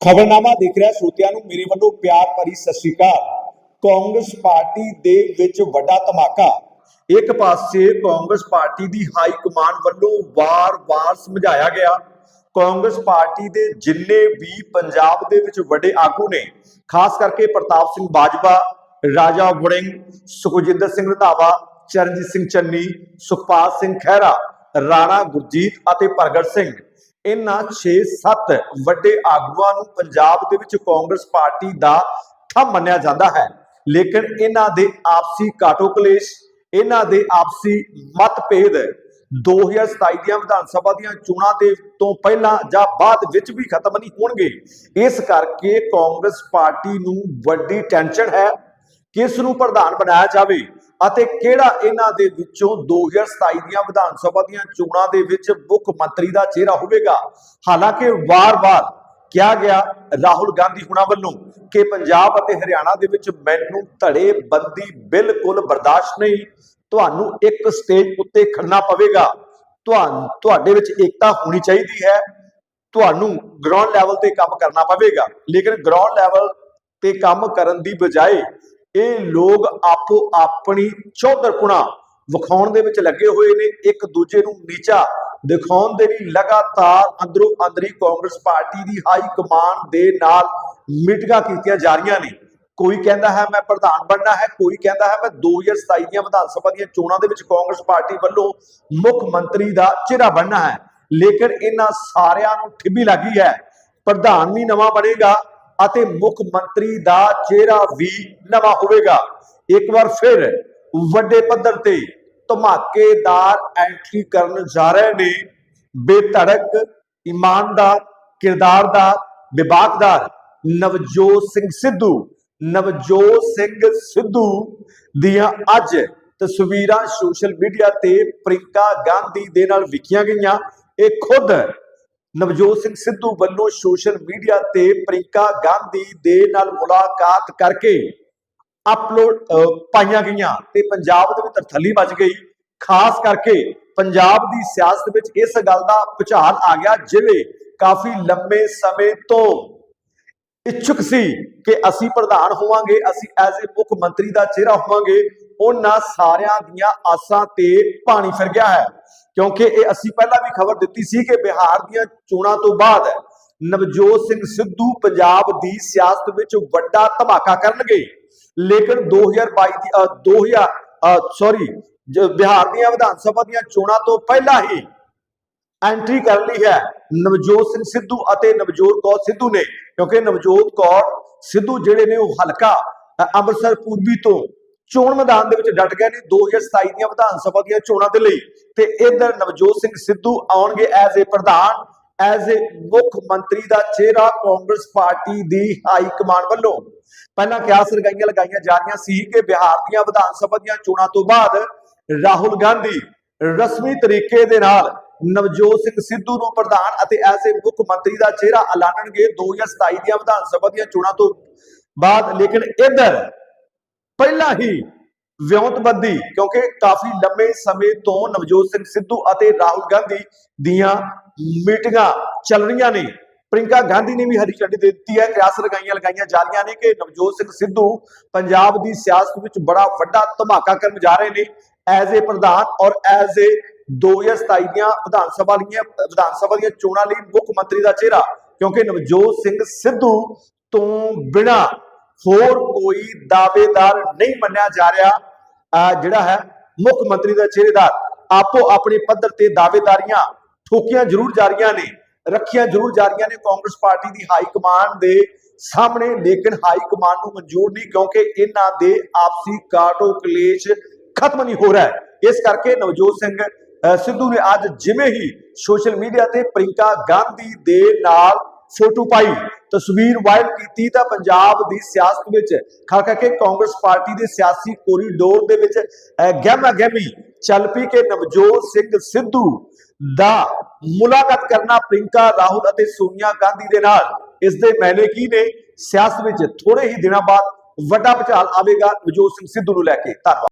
ਖਬਰਨਾਮਾ ਦੇਖ ਰਿਹਾ ਸਰੋਤਿਆਂ ਨੂੰ ਮੇਰੇ ਵੱਲੋਂ ਪਿਆਰ ਭਰੀ ਸਤਿ ਸ਼੍ਰੀ ਅਕਾਲ। ਕਾਂਗਰਸ ਪਾਰਟੀ ਦੇ ਵਿੱਚ ਵੱਡਾ ਧਮਾਕਾ। ਇੱਕ ਪਾਸੇ ਕਾਂਗਰਸ ਪਾਰਟੀ ਦੀ ਹਾਈ ਕਮਾਂਡ ਵੱਲੋਂ ਵਾਰ-ਵਾਰ ਸਮਝਾਇਆ ਗਿਆ। ਕਾਂਗਰਸ ਪਾਰਟੀ ਦੇ ਜਿੰਨੇ ਵੀ ਪੰਜਾਬ ਦੇ ਵਿੱਚ ਵੱਡੇ ਆਗੂ ਨੇ, ਖਾਸ ਕਰਕੇ ਪ੍ਰਤਾਪ ਸਿੰਘ ਬਾਜਵਾ, ਰਾਜਾ ਵੜਿੰਗ, ਸੁਖਜਿੰਦਰ ਸਿੰਘ ਰੰਧਾਵਾ, ਚਰਨਜੀਤ ਸਿੰਘ ਚੰਨੀ, ਸੁਖਪਾਲ ਸਿੰਘ ਖਹਿਰਾ, ਰਾਣਾ ਗੁਰਜੀਤ ਅਤੇ ਪ੍ਰਗਟ ਸਿੰਘ ਇਹਨਾਂ 6-7 ਵੱਡੇ ਆਗੂਆਂ ਨੂੰ ਪੰਜਾਬ ਦੇ ਵਿੱਚ ਕਾਂਗਰਸ ਪਾਰਟੀ ਦਾ ਥੰਮ ਮੰਨਿਆ ਜਾਂਦਾ ਹੈ। ਲੇਕਿਨ ਇਹਨਾਂ ਦੇ ਆਪਸੀ ਕਾਟੋ ਕਲੇਸ਼ ਇਹਨਾਂ ਦੇ ਆਪਸੀ ਮਤਭੇਦ 2027 ਦੀਆਂ ਵਿਧਾਨ ਸਭਾ ਦੀਆਂ ਚੋਣਾਂ ਦੇ ਤੋਂ ਪਹਿਲਾਂ ਜਾਂ ਬਾਅਦ ਵਿੱਚ ਵੀ ਖਤਮ ਨਹੀਂ ਹੋਣਗੇ। ਇਸ ਕਰਕੇ ਕਾਂਗਰਸ ਪਾਰਟੀ ਨੂੰ ਵੱਡੀ ਟੈਨਸ਼ਨ ਹੈ। ਕਿਸ ਨੂੰ ਪ੍ਰਧਾਨ ਬਣਾਇਆ ਜਾਵੇ ਅਤੇ ਕਿਹੜਾ ਇਹਨਾਂ ਦੇ ਵਿੱਚੋਂ 2027 ਦੀਆਂ ਵਿਧਾਨ ਸਭਾ ਦੀਆਂ ਚੋਣਾਂ ਦੇ ਵਿੱਚ ਮੁੱਖ ਮੰਤਰੀ ਦਾ ਚਿਹਰਾ ਹੋਵੇਗਾ? ਹਾਲਾਂਕਿ ਵਾਰ-ਵਾਰ ਕਿਹਾ ਗਿਆ ਰਾਹੁਲ ਗਾਂਧੀ ਹੁਣਾਂ ਵੱਲੋਂ ਕਿ ਪੰਜਾਬ ਅਤੇ ਹਰਿਆਣਾ ਦੇ ਵਿੱਚ ਮੈਨੂੰ ਧੜੇ ਬੰਦੀ ਬਿਲਕੁਲ ਬਰਦਾਸ਼ਤ ਨਹੀਂ। ਤੁਹਾਨੂੰ ਇੱਕ ਸਟੇਜ ਉੱਤੇ ਖੜਨਾ ਪਵੇਗਾ। ਤੁਹਾਨੂੰ, ਤੁਹਾਡੇ ਵਿੱਚ ਏਕਤਾ ਹੋਣੀ ਚਾਹੀਦੀ ਹੈ। ਤੁਹਾਨੂੰ ਗਰਾਊਂਡ ਲੈਵਲ ਤੇ ਕੰਮ ਕਰਨਾ ਪਵੇਗਾ। ਲੇਕਿਨ ਗਰਾਊਂਡ ਲੈਵਲ ਤੇ ਕੰਮ ਕਰਨ ਦੀ ਬਜਾਏ ਇਹ ਲੋਕ ਆਪੋ ਆਪਣੀ ਚੌਧਰਪੁਣਾ ਵਿਖਾਉਣ ਦੇ ਵਿੱਚ ਲੱਗੇ ਹੋਏ ਨੇ, ਇੱਕ ਦੂਜੇ ਨੂੰ ਨੀਚਾ ਦਿਖਾਉਣ ਦੇ ਲਈ ਲਗਾਤਾਰ ਅੰਦਰੋਂ ਅੰਦਰੀ ਕਾਂਗਰਸ ਪਾਰਟੀ ਦੀ ਹਾਈ ਕਮਾਂਡ ਦੇ ਨਾਲ ਮੀਟਿੰਗਾਂ ਕੀਤੀਆਂ ਜਾ ਰਹੀਆਂ ਨੇ। ਕੋਈ ਕਹਿੰਦਾ ਹੈ ਮੈਂ ਪ੍ਰਧਾਨ ਬਣਨਾ ਹੈ, ਕੋਈ ਕਹਿੰਦਾ ਹੈ ਮੈਂ 2027 ਦੀਆਂ ਵਿਧਾਨ ਸਭਾ ਦੀਆਂ ਚੋਣਾਂ ਦੇ ਵਿੱਚ ਕਾਂਗਰਸ ਪਾਰਟੀ ਵੱਲੋਂ ਮੁੱਖ ਮੰਤਰੀ ਦਾ ਚਿਹਰਾ ਬਣਨਾ ਹੈ। ਲੇਕਿਨ ਇਹਨਾਂ ਸਾਰਿਆਂ ਨੂੰ ਠਿੱਬੀ ਲੱਗੀ ਹੈ। ਪ੍ਰਧਾਨ ਵੀ ਨਵਾਂ ਬਣੇਗਾ ਅਤੇ ਮੁੱਖ ਮੰਤਰੀ ਦਾ ਚਿਹਰਾ ਵੀ ਨਵਾਂ ਹੋਵੇਗਾ। ਇੱਕ ਵਾਰ ਫਿਰ ਵੱਡੇ ਪੱਧਰ ਤੇ ਧਮਾਕੇਦਾਰ ਐਂਟਰੀ ਕਰਨ ਜਾ ਰਹੇ ਨੇ। ਬੇਧੜਕ, ਇਮਾਨਦਾਰ, ਕਿਰਦਾਰਦਾਰ ਵਿਵਾਕਦਾਰ ਨਵਜੋਤ ਸਿੰਘ ਸਿੱਧੂ। ਨਵਜੋਤ ਸਿੰਘ ਸਿੱਧੂ ਦੀਆਂ ਅੱਜ ਤਸਵੀਰਾਂ ਸੋਸ਼ਲ ਮੀਡੀਆ ਤੇ ਪ੍ਰਿੰਕਾ ਗਾਂਧੀ ਦੇ ਨਾਲ ਵਿਖੀਆਂ ਗਈਆਂ। ਇਹ ਖੁਦ ਨਵਜੋਤ ਸਿੰਘ ਸਿੱਧੂ ਵੱਲੋਂ ਸੋਸ਼ਲ ਮੀਡੀਆ ਤੇ ਪ੍ਰਿੰਕਾ ਗਾਂਧੀ ਦੇ ਨਾਲ ਮੁਲਾਕਾਤ ਕਰਕੇ ਅਪਲੋਡ ਪਾਈਆਂ ਗਈਆਂ ਤੇ ਪੰਜਾਬ ਦੇ ਵਿੱਚ ਥੱਲੀ ਮਚ ਗਈ। ਖਾਸ ਕਰਕੇ ਪੰਜਾਬ ਦੀ ਸਿਆਸਤ ਵਿੱਚ ਇਸ ਗੱਲ ਦਾ ਭੁਚਾਲ ਆ ਗਿਆ, ਜਿਵੇਂ ਕਾਫੀ ਲੰਮੇ ਸਮੇਂ ਤੋਂ ਇੱਛੁਕ ਸੀ ਕਿ ਅਸੀਂ ਪ੍ਰਧਾਨ ਹੋਵਾਂਗੇ, ਅਸੀਂ ਐਜ਼ ਅ ਮੁੱਖ ਮੰਤਰੀ ਦਾ ਚਿਹਰਾ ਹੋਵਾਂਗੇ। ਉਹਨਾਂ ਸਾਰਿਆਂ ਦੀਆਂ ਆਸਾਂ ਤੇ ਪਾਣੀ ਫਿਰ ਗਿਆ ਹੈ। ਕਿਉਂਕਿ ਇਹ ਅਸੀਂ ਪਹਿਲਾਂ ਵੀ ਖਬਰ ਦਿੱਤੀ ਸੀ ਕਿ ਬਿਹਾਰ ਦੀਆਂ ਚੋਣਾਂ ਤੋਂ ਬਾਅਦ ਨਵਜੋਤ ਸਿੰਘ ਸਿੱਧੂ ਪੰਜਾਬ ਦੀ ਸਿਆਸਤ ਵਿੱਚ ਵੱਡਾ ਧਮਾਕਾ ਕਰਨਗੇ। ਲੇਕਿਨ 2022 ਦੀ ਅ, 2000 ਸੌਰੀ ਬਿਹਾਰ ਦੀਆਂ ਵਿਧਾਨ ਸਭਾ ਦੀਆਂ ਚੋਣਾਂ ਤੋਂ ਪਹਿਲਾਂ ਹੀ ਐਂਟਰੀ ਕਰ ਲਈ ਹੈ ਨਵਜੋਤ ਸਿੰਘ ਸਿੱਧੂ ਅਤੇ ਨਵਜੋਤ ਕੌਰ ਸਿੱਧੂ ਨੇ। ਕਿਉਂਕਿ ਨਵਜੋਤ ਕੌਰ ਸਿੱਧੂ ਜਿਹੜੇ ਨੇ ਉਹ ਹਲਕਾ ਅੰਮ੍ਰਿਤਸਰ ਪੂਰਬੀ ਤੋਂ ਚੋਣ ਮੈਦਾਨ ਦੇ ਵਿੱਚ ਡਟ ਗਏ ਨੇ 2027 ਦੀਆਂ ਵਿਧਾਨ ਸਭਾ ਦੀਆਂ ਚੋਣਾਂ ਦੇ ਲਈ। ਤੇ ਇਧਰ ਨਵਜੋਤ ਸਿੰਘ ਸਿੱਧੂ ਆਉਣਗੇ ਐਜ਼ ਏ ਪ੍ਰਧਾਨ ਐਜ਼ ਏ ਮੁੱਖ ਮੰਤਰੀ ਦਾ ਚਿਹਰਾ ਕਾਂਗਰਸ ਪਾਰਟੀ ਦੀ ਹਾਈ ਕਮਾਂਡ ਵੱਲੋਂ। ਪਹਿਲਾਂ ਕਿਆਸ ਲਗਾਈਆਂ ਲਗਾਈਆਂ ਜਾ ਰਹੀਆਂ ਸੀ ਕਿ ਬਿਹਾਰ ਦੀਆਂ ਵਿਧਾਨ ਸਭਾ ਦੀਆਂ ਚੋਣਾਂ ਤੋਂ ਬਾਅਦ ਰਾਹੁਲ ਗਾਂਧੀ ਰਸਮੀ ਤਰੀਕੇ ਦੇ ਨਾਲ ਨਵਜੋਤ ਸਿੰਘ ਸਿੱਧੂ ਨੂੰ ਪ੍ਰਧਾਨ ਅਤੇ ਐਜ਼ ਏ ਮੁੱਖ ਮੰਤਰੀ ਦਾ ਚਿਹਰਾ ਐਲਾਨਣਗੇ। 2027 ਦੀਆਂ ਵਿਧਾਨ ਸਭਾ ਦੀਆਂ ਚੋਣਾਂ ਤੋਂ ਬਾਅਦ। ਲੇਕਿਨ ਇਧਰ ਪਹਿਲਾਂ ਹੀ ਵਿਉਂਤਬੰਦੀ, ਕਿਉਂਕਿ ਕਾਫੀ ਲੰਬੇ ਸਮੇਂ ਤੋਂ ਨਵਜੋਤ ਸਿੰਘ ਸਿੱਧੂ ਅਤੇ ਰਾਹੁਲ ਗਾਂਧੀ ਦੀਆਂ ਮੀਟਿੰਗਾਂ ਚੱਲ ਰਹੀਆਂ ਨੇ। ਪ੍ਰਿੰਕਾ ਗਾਂਧੀ ਨੇ ਵੀ ਹਰੀ ਝੰਡੀ ਦੇ ਦਿੱਤੀ ਹੈ। ਕਿਆਸ ਲਗਾਈਆਂ ਲਗਾਈਆਂ ਜਾ ਰਹੀਆਂ ਨੇ ਕਿ ਨਵਜੋਤ ਸਿੰਘ ਸਿੱਧੂ ਪੰਜਾਬ ਦੀ ਸਿਆਸਤ ਵਿੱਚ ਬੜਾ ਵੱਡਾ ਧਮਾਕਾ ਕਰਨ ਜਾ ਰਹੇ ਨੇ। ਐਜ਼ ਏ ਪ੍ਰਧਾਨ ਔਰ ਐਜ਼ ਏ 2027 ਦੀਆਂ ਵਿਧਾਨ ਸਭਾ ਦੀਆਂ, ਵਿਧਾਨ ਸਭਾ ਦੀਆਂ ਚੋਣਾਂ ਲਈ ਮੁੱਖ ਮੰਤਰੀ ਦਾ ਚਿਹਰਾ, ਕਿਉਂਕਿ ਨਵਜੋਤ ਸਿੰਘ ਸਿੱਧੂ ਤੋਂ ਬਿਨਾ ਹੋਰ ਕੋਈ ਦਾਅਵੇਦਾਰ ਨਹੀਂ ਮੰਨਿਆ ਜਾ ਰਿਹਾ ਜਿਹੜਾ ਹੈ ਮੁੱਖ ਮੰਤਰੀ ਦਾ ਚਿਹਰੇਦਾਰ ਆਪੋ ਆਪਣੇ ਪੱਧਰ ਤੇ ਦਾਅਵੇਦਾਰੀਆਂ ਠੋਕੀਆਂ ਜ਼ਰੂਰ ਜਾ ਰਹੀਆਂ ਨੇ, ਰੱਖੀਆਂ ਜ਼ਰੂਰ ਜਾ ਰਹੀਆਂ ਨੇ ਕਾਂਗਰਸ ਪਾਰਟੀ ਦੀ ਹਾਈ ਕਮਾਂਡ ਦੇ ਸਾਹਮਣੇ, ਲੇਕਿਨ ਹਾਈ ਕਮਾਂਡ ਨੂੰ ਮਨਜ਼ੂਰ ਨਹੀਂ ਕਿਉਂਕਿ ਇਹਨਾਂ ਦੇ ਆਪਸੀ ਕਾਟੋ ਕਲੇਸ਼ ਖਤਮ ਨਹੀਂ ਹੋ ਰਿਹਾ ਹੈ। ਇਸ ਕਰਕੇ ਨਵਜੋਤ ਸਿੰਘ ਸਿੱਧੂ ਨੇ ਅੱਜ ਜਿਵੇਂ ਹੀ ਸੋਸ਼ਲ ਮੀਡੀਆ ਤੇ ਪ੍ਰਿੰਕਾ ਗਾਂਧੀ ਦੇ ਨਾਲ ਫੋਟੋ ਪਾਈ ਤਸਵੀਰ ਵਾਇਰਲ ਕੀਤੀ ਤਾਂ ਪੰਜਾਬ ਦੀ ਸਿਆਸਤ ਵਿੱਚ ਖਾਸ ਕਰਕੇ ਕਾਂਗਰਸ ਪਾਰਟੀ ਦੇ ਸਿਆਸੀ ਕੋਰੀਡੋਰ ਦੇ ਵਿੱਚ ਗਹਿਮਾ ਗਹਿਮੀ ਚੱਲ ਪਈ ਕਿ ਨਵਜੋਤ ਸਿੰਘ ਸਿੱਧੂ ਦਾ ਮੁਲਾਕਾਤ ਕਰਨਾ ਪ੍ਰਿੰਕਾ ਰਾਹੁਲ ਅਤੇ ਸੋਨੀਆ ਗਾਂਧੀ ਦੇ ਨਾਲ। ਇਸ ਦੇ ਮੈਨੇ ਕੀ ਨੇ? ਸਿਆਸਤ ਵਿੱਚ ਥੋੜੇ ਹੀ ਦਿਨਾਂ ਬਾਅਦ ਵੱਡਾ ਭੁਚਾਲ ਆਵੇਗਾ ਨਵਜੋਤ ਸਿੰਘ ਸਿੱਧੂ ਨੂੰ ਲੈ ਕੇ। ਧੰਨਵਾਦ।